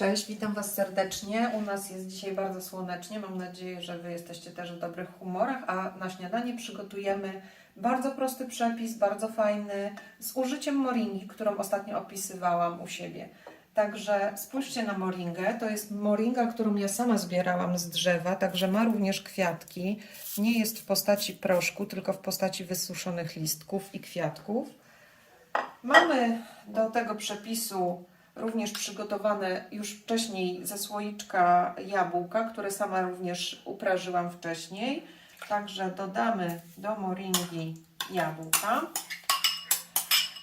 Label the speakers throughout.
Speaker 1: Cześć, witam Was serdecznie. U nas jest dzisiaj bardzo słonecznie. Mam nadzieję, że Wy jesteście też w dobrych humorach, a na śniadanie przygotujemy bardzo prosty przepis, bardzo fajny, z użyciem moringi, którą ostatnio opisywałam u siebie. Także spójrzcie na moringę. To jest moringa, którą ja sama zbierałam z drzewa, także ma również kwiatki. Nie jest w postaci proszku, tylko w postaci wysuszonych listków i kwiatków. Mamy do tego przepisu również przygotowane już wcześniej ze słoiczka jabłka, które sama również uprażyłam wcześniej. Także dodamy do moringi jabłka.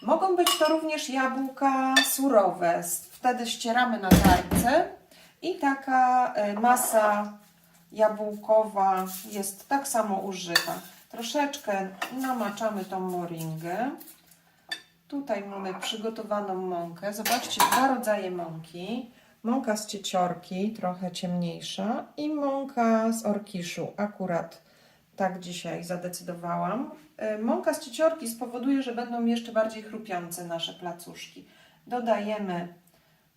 Speaker 1: Mogą być to również jabłka surowe. Wtedy ścieramy na tarce i taka e, masa jabłkowa jest tak samo użyta. Troszeczkę namaczamy tą moringę. Tutaj mamy przygotowaną mąkę. Zobaczcie, dwa rodzaje mąki. Mąka z cieciorki, trochę ciemniejsza i mąka z orkiszu. Akurat tak dzisiaj zadecydowałam. Y, Mąka z cieciorki spowoduje, że będą jeszcze bardziej chrupiące nasze placuszki. Dodajemy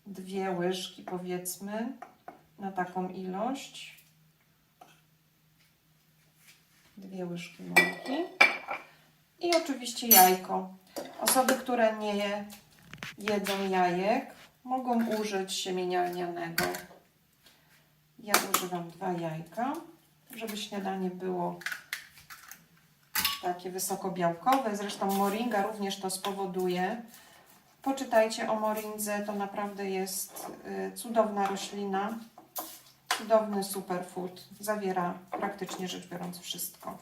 Speaker 1: dwie łyżki, powiedzmy, na taką ilość. Dwie łyżki mąki. I oczywiście jajko. Osoby, które nie jedzą jajek, mogą użyć siemienia lnianego. Ja używam dwa jajka, żeby śniadanie było takie wysokobiałkowe. Zresztą moringa również to spowoduje. Poczytajcie o moringze, to naprawdę jest y, cudowna roślina, cudowny superfood. Zawiera praktycznie rzecz biorąc wszystko.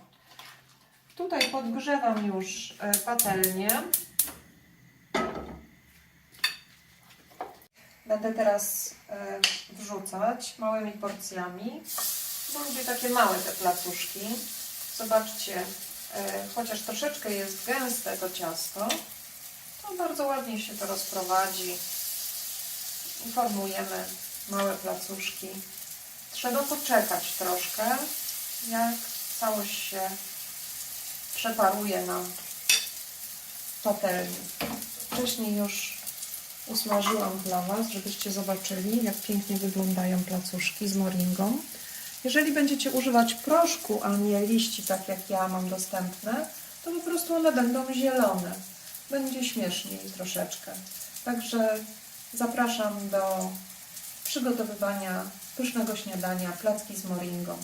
Speaker 1: Tutaj podgrzewam już e, patelnię. Będę teraz e, wrzucać małymi porcjami. Bo lubię takie małe te placuszki. Zobaczcie, e, chociaż troszeczkę jest gęste to ciasto, to bardzo ładnie się to rozprowadzi i formujemy małe placuszki. Trzeba poczekać troszkę, jak całość się przeparuję na patelni. Wcześniej już usmażyłam dla Was, żebyście zobaczyli, jak pięknie wyglądają placuszki z moringą. Jeżeli będziecie używać proszku, a nie liści, tak jak ja mam dostępne, to po prostu one będą zielone. Będzie śmieszniej troszeczkę. Także zapraszam do przygotowywania pysznego śniadania placki z moringą.